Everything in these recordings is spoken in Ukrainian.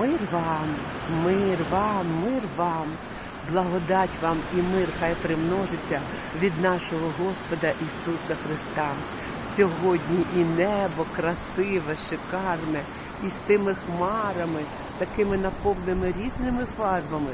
Мир вам, мир вам, мир вам, благодать вам і мир хай примножиться від нашого Господа Ісуса Христа. Сьогодні і небо красиве, шикарне, і з тими хмарами, такими наповненими різними фарбами.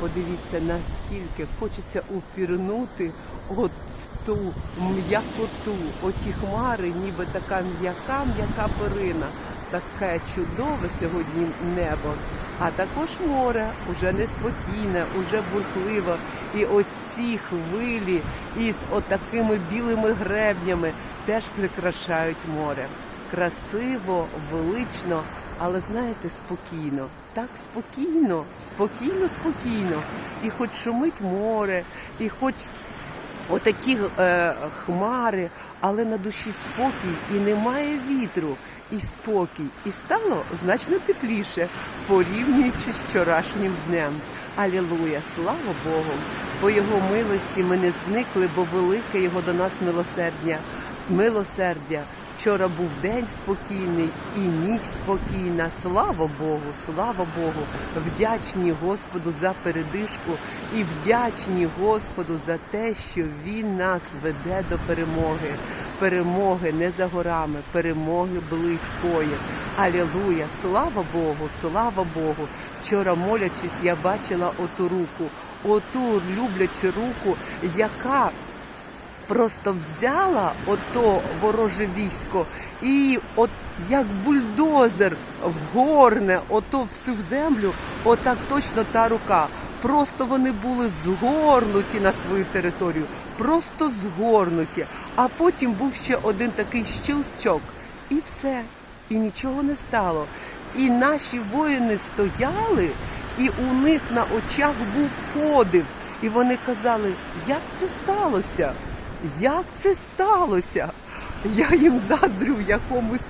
Подивіться, наскільки хочеться упірнути от в ту м'якоту, оті хмари, ніби така м'яка, м'яка перина. Таке чудове сьогодні небо. А також море уже неспокійне, уже бурхливо. І оці хвилі із отакими білими гребнями теж прикрашають море. Красиво, велично, але знаєте, спокійно. Так спокійно, спокійно, спокійно. І хоч шумить море, і хоч отакі е, хмари, але на душі спокій і немає вітру, і спокій. І стало значно тепліше, порівнюючи з вчорашнім днем. Алілуя, слава Богу! По його милості ми не зникли, бо велике його до нас милосердя, милосердя. Вчора був день спокійний і ніч спокійна. Слава Богу, слава Богу! Вдячні Господу за передишку і вдячні Господу за те, що Він нас веде до перемоги. Перемоги не за горами, перемоги близької. Алілуя! Слава Богу, слава Богу! Вчора молячись, я бачила оту руку, оту люблячу руку, яка просто взяла ото вороже військо і от як бульдозер вгорне ото всю землю, отак точно та рука. Просто вони були згорнуті на свою територію, просто згорнуті. А потім був ще один такий щелчок, і все, і нічого не стало. І наші воїни стояли, і у них на очах був подив. І вони казали, як це сталося? Як це сталося? Я їм заздрю в якомусь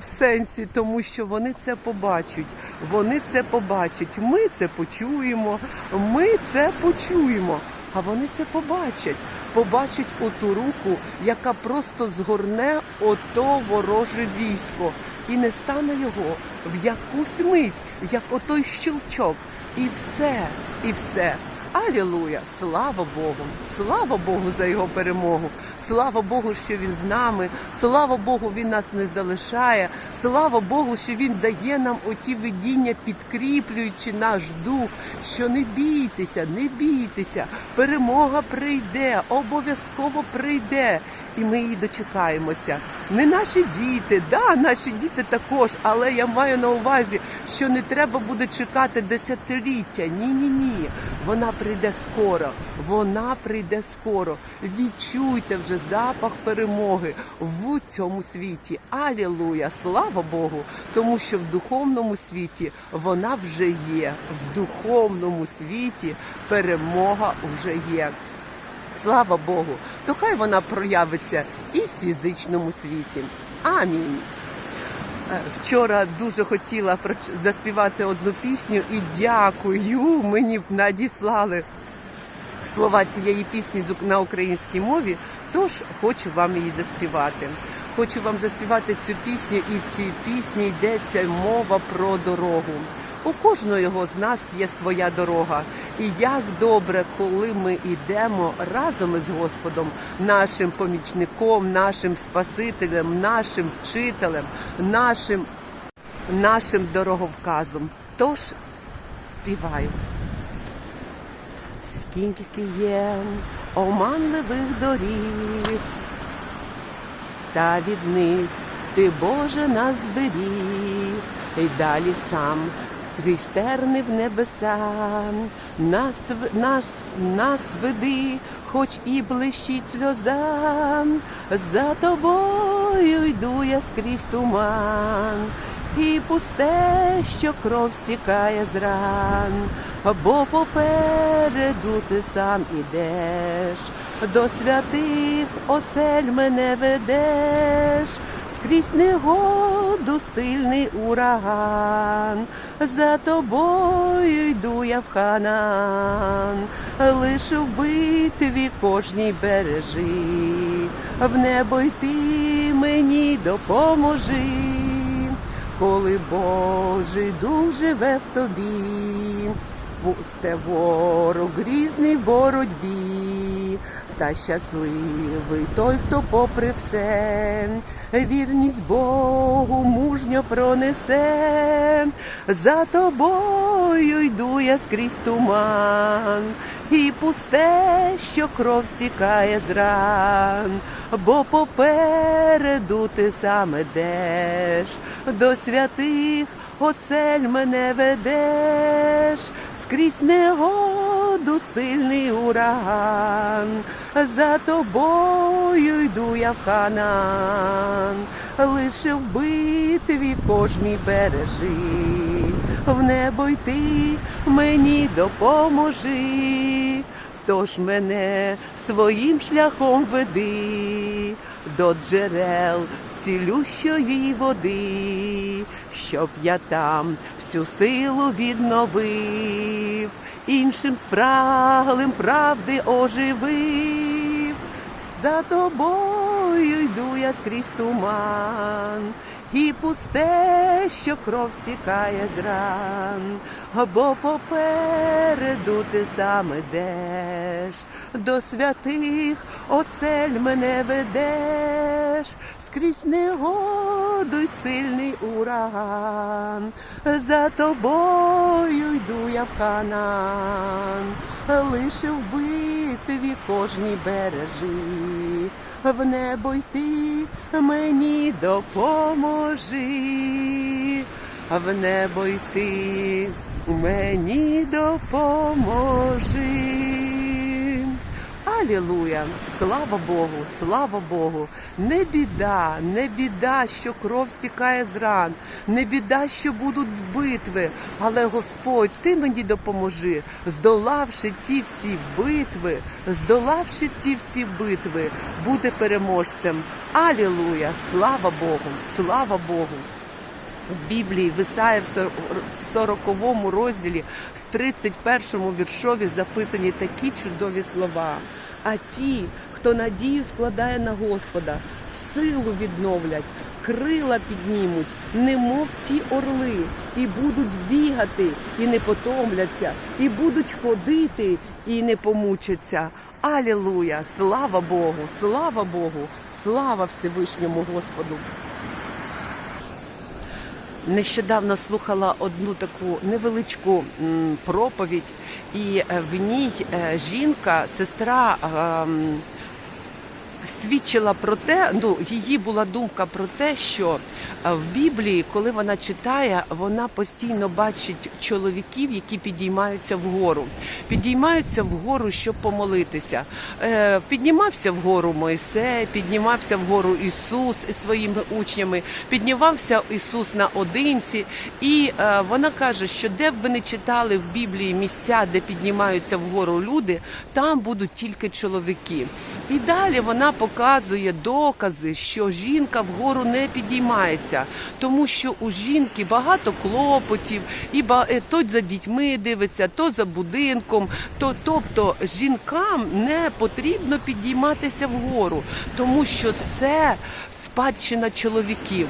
в сенсі, тому що вони це побачать. Вони це побачать. Ми це почуємо, ми це почуємо. А вони це побачать. Побачать оту руку, яка просто згорне ото вороже військо, і не стане його в якусь мить, як отой щелчок. І все, і все. Алілуя! Слава Богу! Слава Богу за його перемогу! Слава Богу, що він з нами! Слава Богу, він нас не залишає! Слава Богу, що він дає нам оті видіння, підкріплюючи наш дух, що не бійтеся, не бійтеся, перемога прийде, обов'язково прийде. І ми її дочекаємося. Не наші діти, да, наші діти також, але я маю на увазі, що не треба буде чекати десятиліття. Ні, ні, ні. Вона прийде скоро. Вона прийде скоро. Відчуйте вже запах перемоги в цьому світі. Алілуя! Слава Богу! Тому що в духовному світі вона вже є. В духовному світі перемога вже є. Слава Богу, то хай вона проявиться і в фізичному світі. Амінь. Е, Вчора дуже хотіла заспівати одну пісню і дякую. Мені надіслали слова цієї пісні на українській мові, тож хочу вам її заспівати. Хочу вам заспівати цю пісню, і в цій пісні йдеться мова про дорогу. У кожного з нас є своя дорога. І як добре, коли ми йдемо разом із Господом, нашим помічником, нашим Спасителем, нашим вчителем, нашим, нашим дороговказом. Тож співаю. Скільки є оманливих доріг, та від них ти, Боже, нас зберіг, і далі сам зістерни в небеса, нас, нас, нас веди, хоч і блищить сльоза, за тобою йду я скрізь туман, і пусте, що кров стікає з ран, бо попереду ти сам ідеш, до святих осель мене ведеш, скрізь негоду сильний ураган, за тобою йду я в ханан, лише в битві кожній бережи, в небо йти мені допоможи. коли Божий дух живе в тобі, пусте ворог грізний боротьбі, та щасливий той, хто попри все, вірність Богу мужньо пронесе, за тобою йду я скрізь туман, і пусте, що кров стікає з ран, бо попереду ти сам ідеш, до святих осель мене ведеш, скрізь негоду сильний ураган, за тобою йду я в ханан, лише в битві кожній бережи, в небо йти мені допоможи, тож мене своїм шляхом веди до джерел цілющої води, щоб я там всю силу відновив, іншим спраглим правди оживив. За тобою йду я скрізь туман, і пусте, що кров стікає з ран, бо попереду ти сам ідеш, до святих осель мене ведеш, скрізь негоду й сильний ураган, за тобою йду я в ханан, лише в битві кожній бережи, в небо йти мені допоможи, в небо йти мені допоможи. Алілуя! Слава Богу, слава Богу! Не біда, не біда, що кров стікає з ран, не біда, що будуть битви, але Господь, ти мені допоможи, здолавши ті всі битви, здолавши ті всі битви, бути переможцем. Алілуя! Слава Богу! Слава Богу! В Біблії в Ісаї в 40 розділі з 31 віршові записані такі чудові слова. А ті, хто надію складає на Господа, силу відновлять, крила піднімуть, немов ті орли, і будуть бігати, і не потомляться, і будуть ходити, і не помучаться. Алілуя! Слава Богу! Слава Богу! Слава Всевишньому Господу! Нещодавно слухала одну таку невеличку проповідь, і е, в ній е, жінка, сестра. Свідчила про те, ну її була думка про те, що е, в Біблії, коли вона читає, вона постійно бачить чоловіків, які підіймаються вгору. Підіймаються вгору, щоб помолитися. Е, Піднімався вгору Мойсей, піднімався вгору Ісус із своїми учнями, піднімався Ісус наодинці, і е, вона каже, що де б ви не читали в Біблії місця, де піднімаються вгору люди, там будуть тільки чоловіки. І далі вона показує докази, що жінка вгору не підіймається, тому що у жінки багато клопотів, і е, то за дітьми дивиться, то за будинком. То, тобто жінкам не потрібно підійматися вгору, тому що це спадщина чоловіків.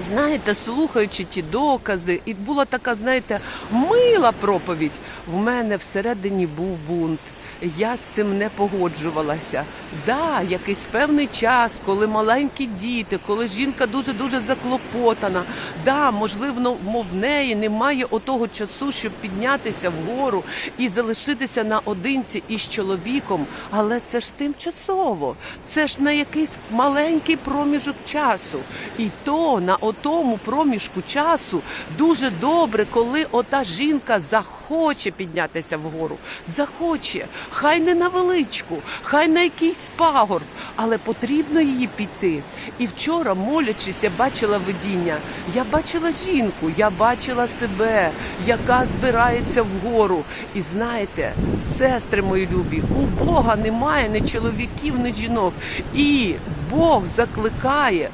Знаєте, слухаючи ті докази, і була така, знаєте, мила проповідь. В мене всередині був бунт. Я з цим не погоджувалася. Да, якийсь певний час, коли маленькі діти, коли жінка дуже дуже заклопотана. Да, можливо, мов в неї немає отого часу, щоб піднятися вгору і залишитися наодинці із чоловіком. Але це ж тимчасово. Це ж на якийсь маленький проміжок часу. І то на отому проміжку часу дуже добре, коли ота жінка захоче піднятися вгору. Захоче, хай не на величку, хай на якийсь пагорб, але потрібно її піти. І вчора, молячись, я бачила видіння. Я бачила жінку, я бачила себе, яка збирається вгору. І знаєте, сестри мої любі, у Бога немає ні чоловіків, ні жінок. І Бог закликає,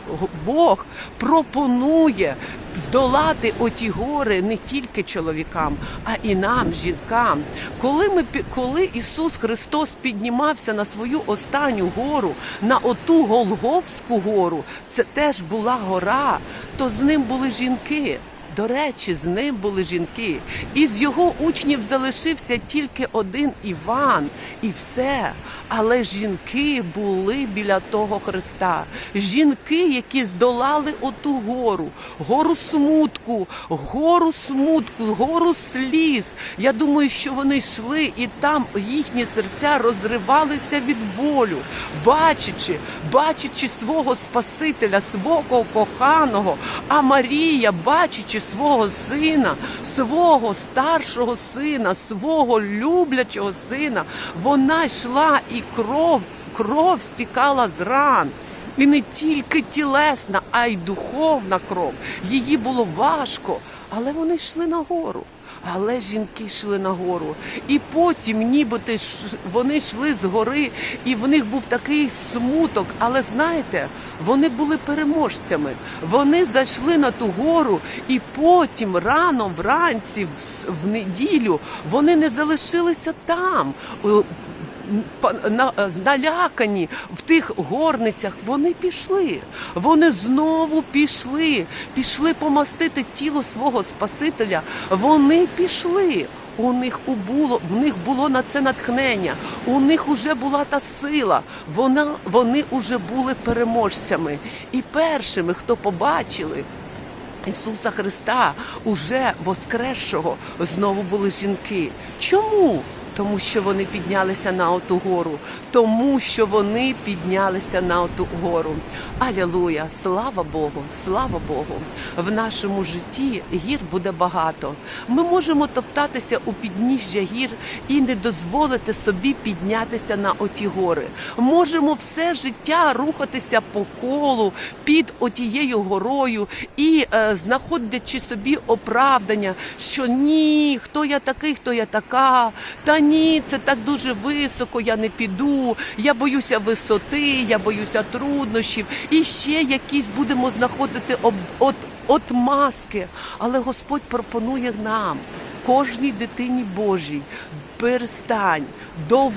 Бог пропонує здолати оті гори не тільки чоловікам, а і нам, жінкам. Коли ми коли Ісус Христос піднімався на свою останню гору, на оту Голговську гору, це теж була гора, то з ним були жінки. До речі, з ним були жінки. Із його учнів залишився тільки один Іван, і все. Але жінки були біля того Христа. Жінки, які здолали оту гору, гору смутку, гору смутку, гору сліз. Я думаю, що вони йшли, і там їхні серця розривалися від болю, бачачи, бачачи свого Спасителя, свого коханого. А Марія, бачачи свого сина, свого старшого сина, свого люблячого сина, вона йшла і кров, кров стікала з ран. І не тільки тілесна, а й духовна кров. Її було важко, але вони йшли нагору. Але жінки йшли нагору. І потім, нібито вони йшли з гори, і в них був такий смуток. Але знаєте, вони були переможцями. Вони зайшли на ту гору, і потім рано вранці, в неділю, вони не залишилися там. Налякані в тих горницях, вони пішли. Вони знову пішли, пішли помастити тіло свого Спасителя. Вони пішли. У них у було, в них було на це натхнення, у них уже була та сила. Вона, вони уже були переможцями. І першими, хто побачили, Ісуса Христа, уже воскресшого, знову були жінки. Чому? Тому що вони піднялися на оту гору, тому що вони піднялися на оту гору. Алілуя! Слава Богу! Слава Богу! В нашому житті гір буде багато. Ми можемо топтатися у підніжжя гір і не дозволити собі піднятися на оті гори. Можемо все життя рухатися по колу під отією горою і е, знаходячи собі оправдання, що ні, хто я такий, хто я така, та ні, це так дуже високо, я не піду, я боюся висоти, я боюся труднощів, і ще якісь будемо знаходити об, от, от маски. Але Господь пропонує нам, кожній дитині Божій, перестань, дов,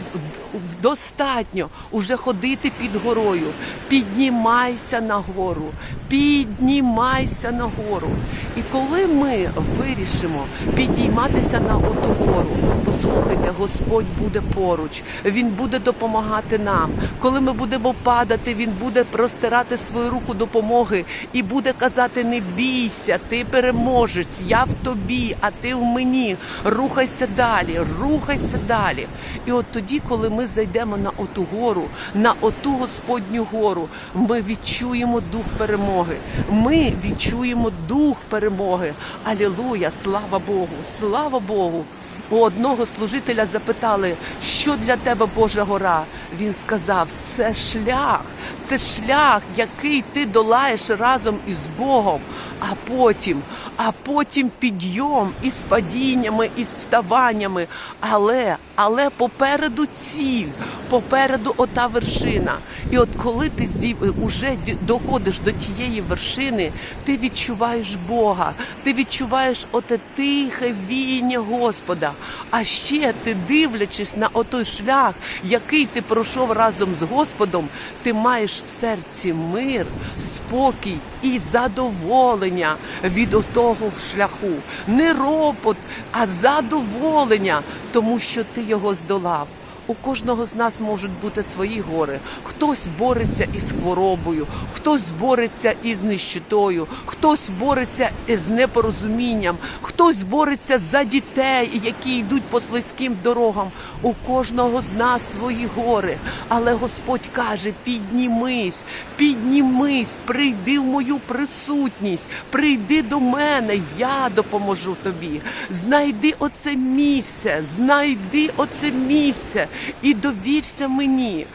достатньо уже ходити під горою. Піднімайся на гору, піднімайся на гору. І коли ми вирішимо підійматися на оту гору, послухайте, Господь буде поруч, Він буде допомагати нам. Коли ми будемо падати, Він буде простирати свою руку допомоги і буде казати: не бійся, ти переможець, я в тобі, а ти в мені. Рухайся далі, рухайся далі. І от тоді, коли ми зайдемо на оту гору, на оту Господню гору, ми відчуємо дух перемоги. Ми відчуємо дух перемоги. Алілуя! Слава Богу! Слава Богу! У одного служителя запитали, що для тебе Божа гора. Він сказав: це шлях, це шлях, який ти долаєш разом із Богом. А потім, а потім підйом із падіннями, із вставаннями. Але, але попереду ціль, попереду ота вершина. І от коли ти здів- уже доходиш до тієї вершини, ти відчуваєш Бога, ти відчуваєш оте тихе віяння Господа. А ще ти дивлячись на отой шлях, який ти пройшов разом з Господом, ти маєш в серці мир, спокій і задоволення від отого шляху. Не ропот, а задоволення, тому що ти його здолав. У кожного з нас можуть бути свої гори. Хтось бореться із хворобою, хтось бореться із нищетою, хтось бореться з непорозумінням, хтось бореться за дітей, які йдуть по слизьким дорогам. У кожного з нас свої гори. Але Господь каже: піднімись, піднімись, прийди в мою присутність, прийди до мене, я допоможу тобі. Знайди оце місце, знайди оце місце і довірся мені.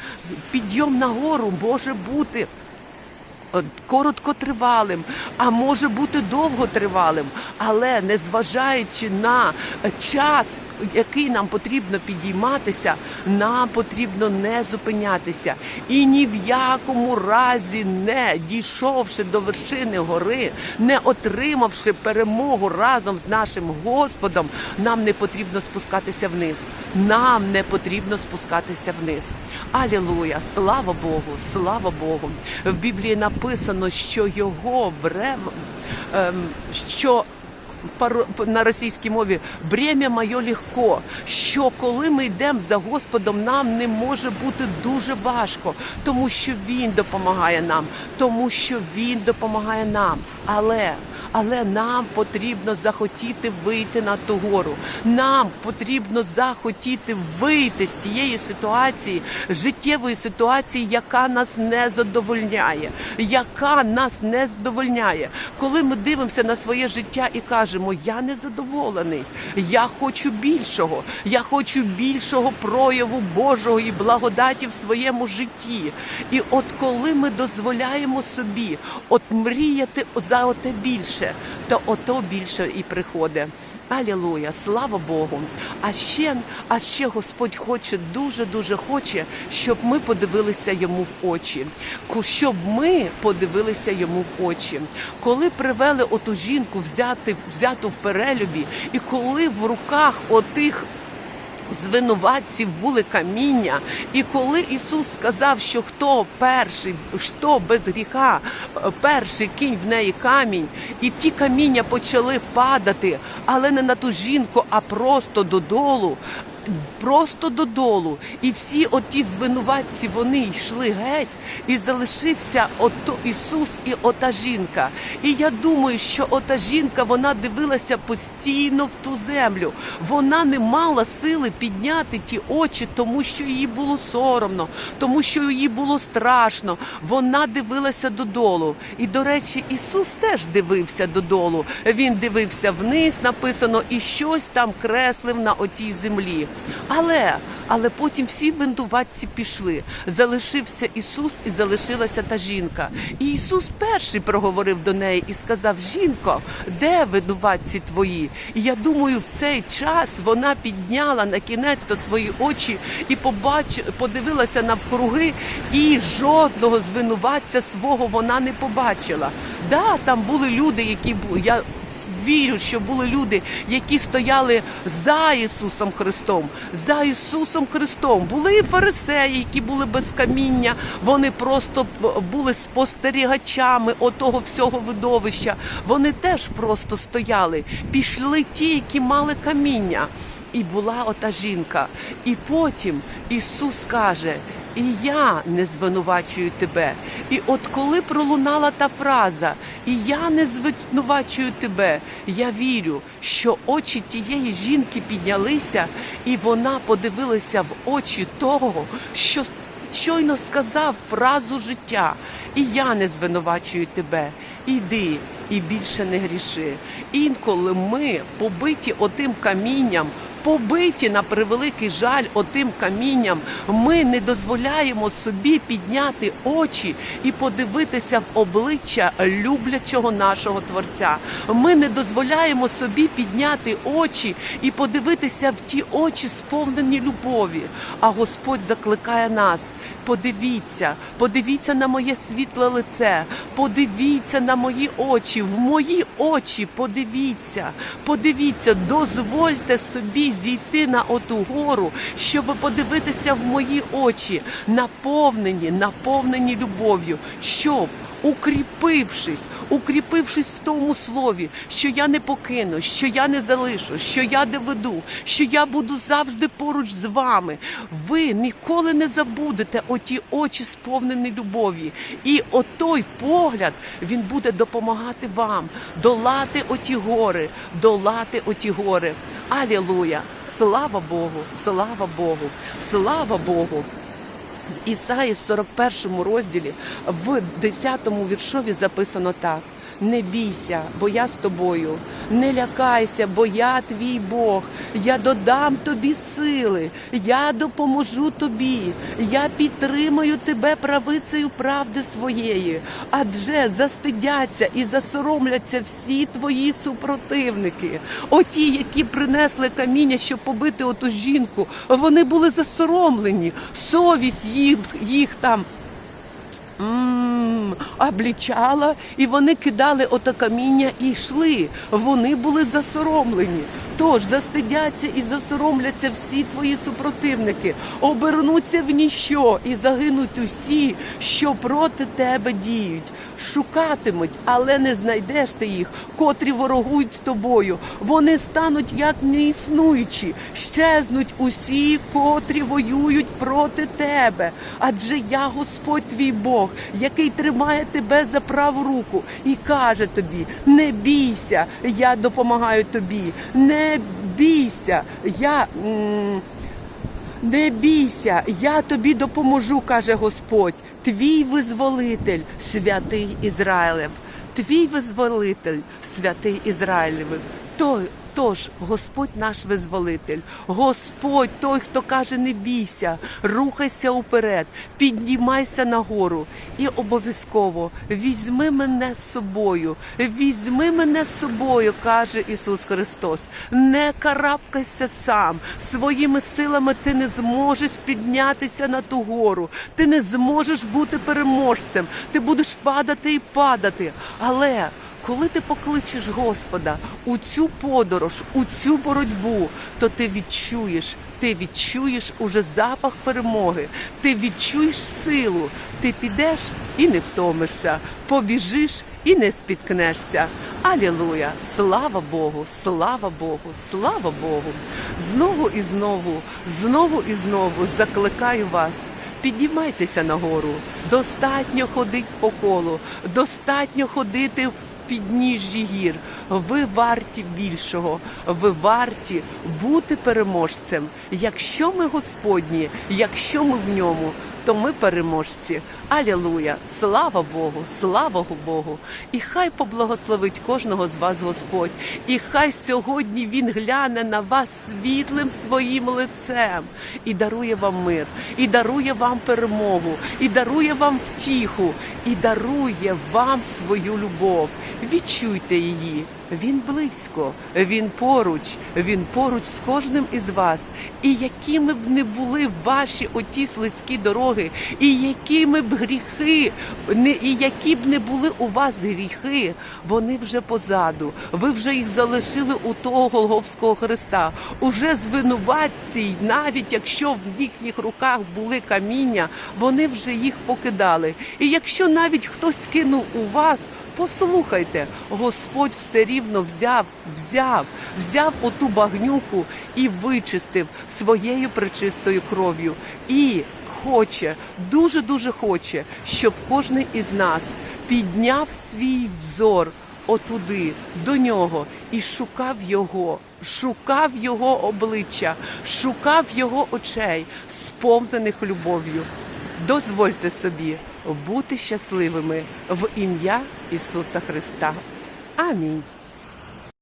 Підйом на гору може бути. е, Короткотривалим, а може бути довготривалим, але незважаючи на час, який нам потрібно підійматися, нам потрібно не зупинятися. І ні в якому разі не дійшовши до вершини гори, не отримавши перемогу разом з нашим Господом, нам не потрібно спускатися вниз. Нам не потрібно спускатися вниз. Алілуя! Слава Богу! Слава Богу! В Біблії написано, що його брем, ем, що на російській мові бремя моє легко. Що коли ми йдемо за Господом, нам не може бути дуже важко, тому що Він допомагає нам, тому що Він допомагає нам. Але але нам потрібно захотіти вийти на ту гору. Нам потрібно захотіти вийти з тієї ситуації, життєвої ситуації, яка нас не задовольняє, яка нас не задовольняє. Коли ми дивимося на своє життя і кажемо, я не задоволений, я хочу більшого, я хочу більшого прояву Божого і благодаті в своєму житті. І от коли ми дозволяємо собі от мріяти за оте більше, то ото більше і приходить. Алілуя, слава Богу. А ще, а ще Господь хоче, дуже дуже хоче, щоб ми подивилися йому в очі. Щоб ми подивилися йому в очі. Коли привели оту жінку взяти, взяту в перелюбі, і коли в руках отих звинуватців були каміння. І коли Ісус сказав, що хто перший, хто без гріха, е, перший кінь в неї камінь, і ті каміння почали падати, але не на ту жінку, а просто додолу. Просто додолу, і всі оті звинуватці вони йшли геть, і залишився ото Ісус і ота жінка. І я думаю, що ота жінка вона дивилася постійно в ту землю. Вона не мала сили підняти ті очі, тому що їй було соромно, тому що їй було страшно. Вона дивилася додолу. І, до речі, Ісус теж дивився додолу. Він дивився вниз, написано, і щось там креслив на отій землі. Але, але потім всі винуватці пішли. Залишився Ісус і залишилася та жінка. І Ісус перший проговорив до неї і сказав: Жінко, де винуватці твої? І я думаю, в цей час вона підняла на кінець то свої очі і побач... подивилася навкруги, і жодного звинуватця свого вона не побачила. Да, там були люди, які. Я вірю, що були люди, які стояли за Ісусом Христом, за Ісусом Христом. Були і фарисеї, які були без каміння. Вони просто були спостерігачами отого всього видовища. Вони теж просто стояли. Пішли ті, які мали каміння. І була ота жінка. І потім Ісус каже. І я не звинувачую тебе. І от коли пролунала та фраза, і я не звинувачую тебе, я вірю, що очі тієї жінки піднялися, і вона подивилася в очі того, що щойно сказав фразу життя. І я не звинувачую тебе. Іди і більше не гріши. Інколи ми побиті отим камінням. Побиті на превеликий жаль отим камінням, ми не дозволяємо собі підняти очі і подивитися в обличчя люблячого нашого Творця. Ми не дозволяємо собі підняти очі і подивитися в ті очі, сповнені любові. А Господь закликає нас. Подивіться, подивіться на моє світле лице, подивіться на мої очі, в мої очі подивіться, подивіться, дозвольте собі зійти на оту гору, щоб подивитися в мої очі, наповнені, наповнені любов'ю, щоб укріпившись, укріпившись в тому слові, що я не покину, що я не залишу, що я доведу, що я буду завжди поруч з вами. Ви ніколи не забудете оті очі сповнені любові. І отой погляд він буде допомагати вам долати оті гори, долати оті гори. Алілуя! Слава Богу! Слава Богу! Слава Богу! В Ісаї в 41 розділі в 10 віршові записано так: Не бійся, бо я з тобою. Не лякайся, бо я твій Бог. Я додам тобі сили, я допоможу тобі, я підтримаю тебе правицею правди своєї. Адже застидяться і засоромляться всі твої супротивники. Оті, які принесли каміння, щоб побити оту жінку, вони були засоромлені. Совість їх, їх там облічала, і вони кидали ото каміння і йшли. Вони були засоромлені. Тож застидяться і засоромляться всі твої супротивники, обернуться в ніщо і загинуть усі, що проти тебе діють. Шукатимуть, але не знайдеш ти їх, котрі ворогують з тобою. Вони стануть як неіснуючі, щезнуть усі, котрі воюють проти тебе. Адже я Господь твій Бог, який тримає тебе за праву руку і каже тобі: не бійся, я допомагаю тобі, не бійся, я. м, не бійся, я тобі допоможу, каже Господь, твій визволитель, святий Ізраїлев, твій визволитель, святий Ізраїлев. Той, тож Господь наш визволитель, Господь той, хто каже, не бійся, рухайся уперед, піднімайся нагору і обов'язково візьми мене з собою, візьми мене з собою, каже Ісус Христос. Не карабкайся сам. Своїми силами ти не зможеш піднятися на ту гору. Ти не зможеш бути переможцем. Ти будеш падати і падати. Але коли ти покличеш Господа у цю подорож, у цю боротьбу, то ти відчуєш, ти відчуєш уже запах перемоги, ти відчуєш силу, ти підеш і не втомишся, побіжиш і не спіткнешся. Алілуя! Слава Богу! Слава Богу! Слава Богу! Знову і знову, знову і знову закликаю вас. Піднімайтеся нагору, достатньо ходить по колу, достатньо ходити в підніжжі гір. Ви варті більшого, ви варті бути переможцем. Якщо ми Господні, якщо ми в ньому, то ми переможці. Алілуя! Слава Богу! Слава Богу! І хай поблагословить кожного з вас Господь, і хай сьогодні Він гляне на вас світлим своїм лицем і дарує вам мир, і дарує вам перемогу, і дарує вам втіху, і дарує вам свою любов. Відчуйте її. Він близько, він поруч, він поруч з кожним із вас. І якими б не були ваші оті слизькі дороги, і якими б гріхи, і які б не були у вас гріхи, вони вже позаду. Ви вже їх залишили у того Голговського Христа. Уже звинуватці, навіть якщо в їхніх руках були каміння, вони вже їх покидали. І якщо навіть хтось кинув у вас. Послухайте, Господь все рівно взяв, взяв, взяв оту багнюку і вичистив своєю пречистою кров'ю. І хоче, дуже дуже хоче, щоб кожен із нас підняв свій взор отуди, до нього, і шукав його, шукав його обличчя, шукав його очей, сповнених любов'ю. Дозвольте собі бути щасливими в ім'я Ісуса Христа. Амінь.